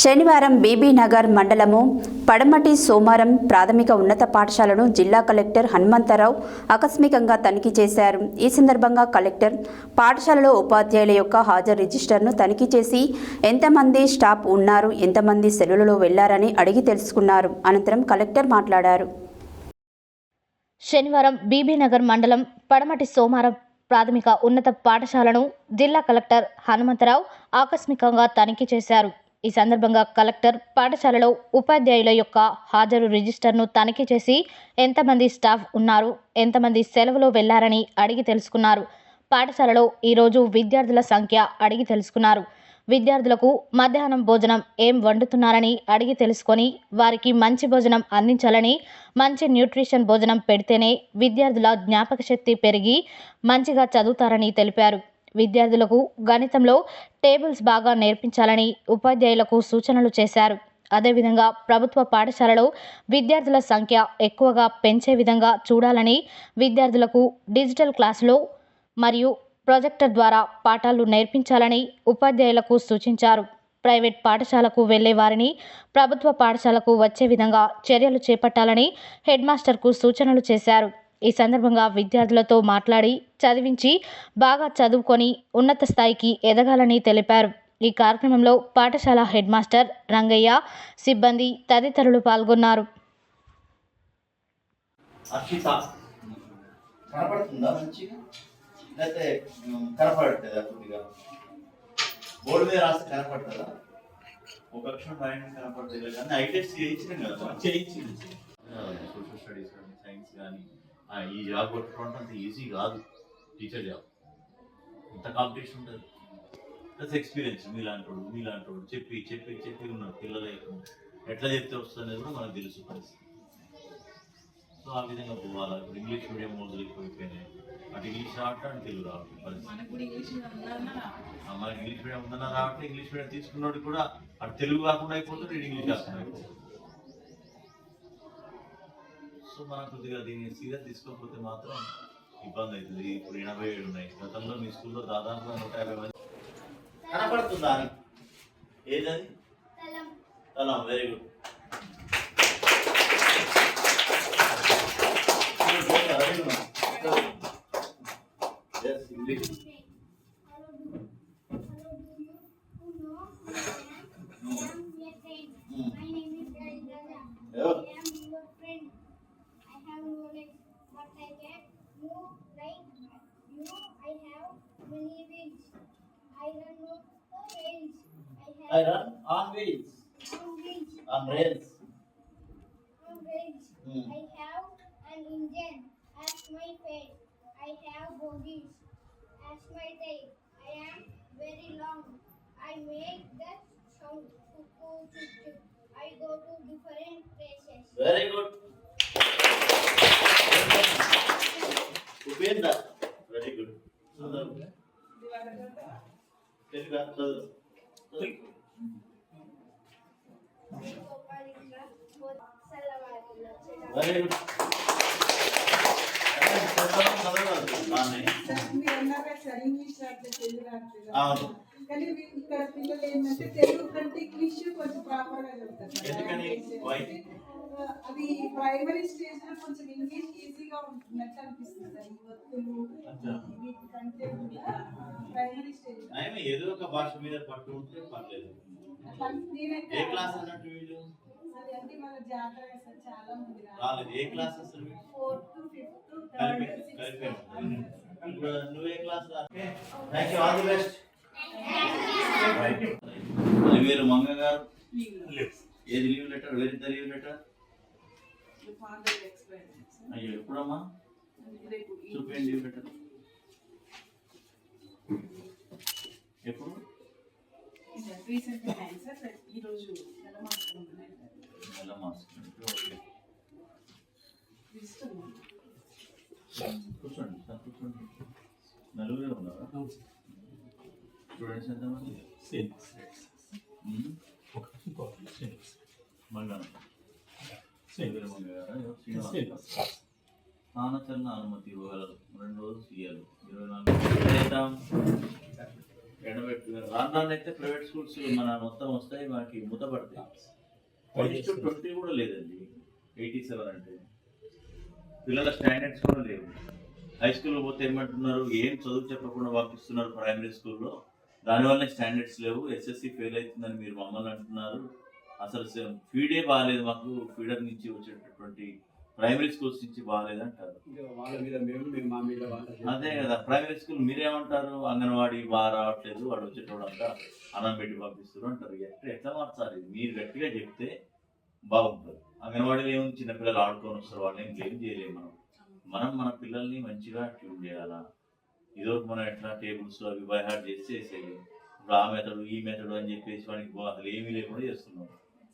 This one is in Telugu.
శనివారం బీబీనగర్ మండలము పడమటి సోమారం ప్రాథమిక ఉన్నత పాఠశాలను జిల్లా కలెక్టర్ హనుమంతరావు ఆకస్మికంగా తనిఖీ చేశారు. ఈ సందర్భంగా కలెక్టర్ పాఠశాలలో ఉపాధ్యాయుల యొక్క హాజరు రిజిస్టర్ను తనిఖీ చేసి ఎంతమంది స్టాఫ్ ఉన్నారు ఎంతమంది సెలవులలో వెళ్ళారని అడిగి తెలుసుకున్నారు. అనంతరం కలెక్టర్ మాట్లాడారు. శనివారం బీబీనగర్ మండలం పడమటి సోమారం ప్రాథమిక ఉన్నత పాఠశాలను జిల్లా కలెక్టర్ హనుమంతరావు ఆకస్మికంగా తనిఖీ చేశారు. ఈ సందర్భంగా కలెక్టర్ పాఠశాలలో ఉపాధ్యాయుల యొక్క హాజరు రిజిస్టర్ను తనిఖీ చేసి ఎంతమంది స్టాఫ్ ఉన్నారు ఎంతమంది సెలవులో వెళ్ళారని అడిగి తెలుసుకున్నారు. పాఠశాలలో ఈరోజు విద్యార్థుల సంఖ్య అడిగి తెలుసుకున్నారు. విద్యార్థులకు మధ్యాహ్నం భోజనం ఏం వండుతున్నారని అడిగి తెలుసుకొని వారికి మంచి భోజనం అందించాలని మంచి న్యూట్రిషన్ భోజనం పెడితేనే విద్యార్థుల జ్ఞాపక శక్తి పెరిగి మంచిగా చదువుతారని తెలిపారు. విద్యార్థులకు గణితంలో టేబుల్స్ బాగా నేర్పించాలని ఉపాధ్యాయులకు సూచనలు చేశారు. అదేవిధంగా ప్రభుత్వ పాఠశాలలో విద్యార్థుల సంఖ్య ఎక్కువగా పెంచే విధంగా చూడాలని విద్యార్థులకు డిజిటల్ క్లాసులో మరియు ప్రొజెక్టర్ ద్వారా పాఠాలు నేర్పించాలని ఉపాధ్యాయులకు సూచించారు. ప్రైవేట్ పాఠశాలకు వెళ్ళే వారిని ప్రభుత్వ పాఠశాలకు వచ్చే విధంగా చర్యలు చేపట్టాలని హెడ్ మాస్టర్కు సూచనలు చేశారు. ఈ సందర్భంగా విద్యార్థులతో మాట్లాడి చదివించి బాగా చదువుకొని ఉన్నత స్థాయికి ఎదగాలని తెలిపారు. ఈ కార్యక్రమంలో పాఠశాల హెడ్ మాస్టర్ రంగయ్య సిబ్బంది తదితరులు పాల్గొన్నారు. అర్షిత కనపడుతుందా మంచిగా? లేకపోతే ఉమ్, కనపడట్లేదా కొద్దిగా? బోర్డు మీద రాస్తే కనపడుతుందా? ఒక అక్షరం రాయడం కనపడలేదు కానీ ఐ టెస్ట్ చేయించినాం కదా చేయించింది సోషల్ స్టడీస్ కానీ సైన్స్ కానీ. ఈ జాబ్ కొట్టుకోవడం అంత ఈజీ కాదు. Teacher job. ఇంత కాంపిటీషన్ ఉంటుంది ప్లస్ ఎక్స్పీరియన్స్ మీలాంటి వాడు మీలాంటి వాడు చెప్పి చెప్పి చెప్పి ఉన్నారు పిల్లలు ఎట్లా చెప్తే వస్తుంది కూడా మనకు తెలుసు పరిస్థితి. సో ఆ విధంగా పోవాలి? ఇప్పుడు ఇంగ్లీష్ మీడియం మొదలు ఎక్కువైపోయినాయి. అటు ఇంగ్లీష్ రావట్లే అటు తెలుగు రావట్లేదు పరిస్థితి. మనకు ఇంగ్లీష్ మీడియం ఉందన్నా రావట్లే. ఇంగ్లీష్ మీడియం తీసుకున్నోడు కూడా అటు తెలుగు కాకుండా అయిపోతుంది ఇంగ్లీష్ కాకుండా అయిపోతుంది. సో మనం కొద్దిగా దీన్ని సీరియస్ తీసుకోకపోతే మాత్రం ఇబ్బంది అవుతుంది. ఇప్పుడు ఎనభై ఏడు ఉన్నాయి. గతంలో మీ స్కూల్లో దాదాపుగా నూట యాభై మంది కనపడుతుందా ఏదది తలం. Very good I run on wheels. On wheels. On rails. On rails. Hmm. I have an engine as my head. I have bodies as my tail. I am very long. I make the sound. I go to different places. Very good. Upinder. Very good. Very good. Very good. Very good. అవును కానీ వీ- అది ప్రైమరీ స్టేజ్లో కొంచెం ఇంగ్లీష్ ఈజీగా ఉంటున్నట్టు అనిపిస్తుంది సార్ ఈ ఒత్తులు వీటికంటే కూడా ప్రైమరీ స్టేజ్ ఏదో ఒక భాష మీద పట్టు ఉంటే పర్లేదు. ఏ క్లాస్ అన్నట్టు వీళ్ళు? అది అంటే మన జాతర సార్ చాలా మంది రాలేదు. ఏ క్లాస్ అసలు? ఫోర్త్ ఫిఫ్త్ కలిపి థర్డ్ కలిపి సిక్స్త్ ఇప్పుడు నువ్వే class thank you all the best వేరు మంగ గారు. ఏది leave letter where the leave letter అయ్యో ఎప్పుడమ్మా? రేపు చూపించండి లెటర్ ఎప్పుడు? ఈరోజు నెల మాసం ఓకే. కూర్చోండి సార్ కూర్చోండి. నలుగురే ఉన్నారా? స్టూడెంట్స్ ఎంతమంది? ఉమ్, మంగళం శివరి అనుమతి ఇవ్వగలరు. రెండు రోజులు సీఎల్ ఇరవై నాలుగు చేద్దాం రాను అయితే ప్రైవేట్ స్కూల్స్ మన మొత్తం వస్తాయి మనకి మూతపడతాయి. ట్వంటీ కూడా లేదండి. ఎయిటీ సెవెన్ అంటే. పిల్లల స్టాండర్డ్స్ కూడా లేవు. హై స్కూల్ పోతే ఏమంటున్నారు? ఏం చదువు చెప్పకుండా పంపిస్తున్నారు ప్రైమరీ స్కూల్లో దానివల్ల స్టాండర్డ్స్ లేవు. ఎస్ఎస్సి ఫెయిల్ అవుతుందని మీరు మమ్మల్ని అంటున్నారు. అసలు ఫీడే బాగాలేదు మాకు ఫీడర్ నుంచి వచ్చేటటువంటి ప్రైమరీ స్కూల్స్ నుంచి బాగాలేదు అంటారు. ఇంకా వాళ్ళ మీద మేము మేము మా మీద వాళ్ళ అదే కదా ప్రైమరీ స్కూల్ మీరేమంటారు? అంగన్వాడీ బాగా రావట్లేదు వాడు వచ్చేటోడంతా అన్నం పెట్టి పంపిస్తారు అంటారు. ఎట్లా ఎట్లా మార్చాలి మీరు గట్టిగా చెప్తే బాగుంటుంది. అంగన్వాడీలో ఏముంది? చిన్నపిల్లలు ఆడుకొని వస్తారు వాళ్ళని ఏం చేయలేము మనం. మనం మన పిల్లల్ని మంచిగా ట్యూన్ చేయాలా? ఇదో మనం ఎట్లా టేబుల్స్ అవి బై హార్ట్ చేసి చేసేది? ఇప్పుడు ఆ మెథడ్ ఈ మెథడ్ అని చెప్పేసి వానికి అసలు ఏమీ లేకుండా చేస్తున్నాం.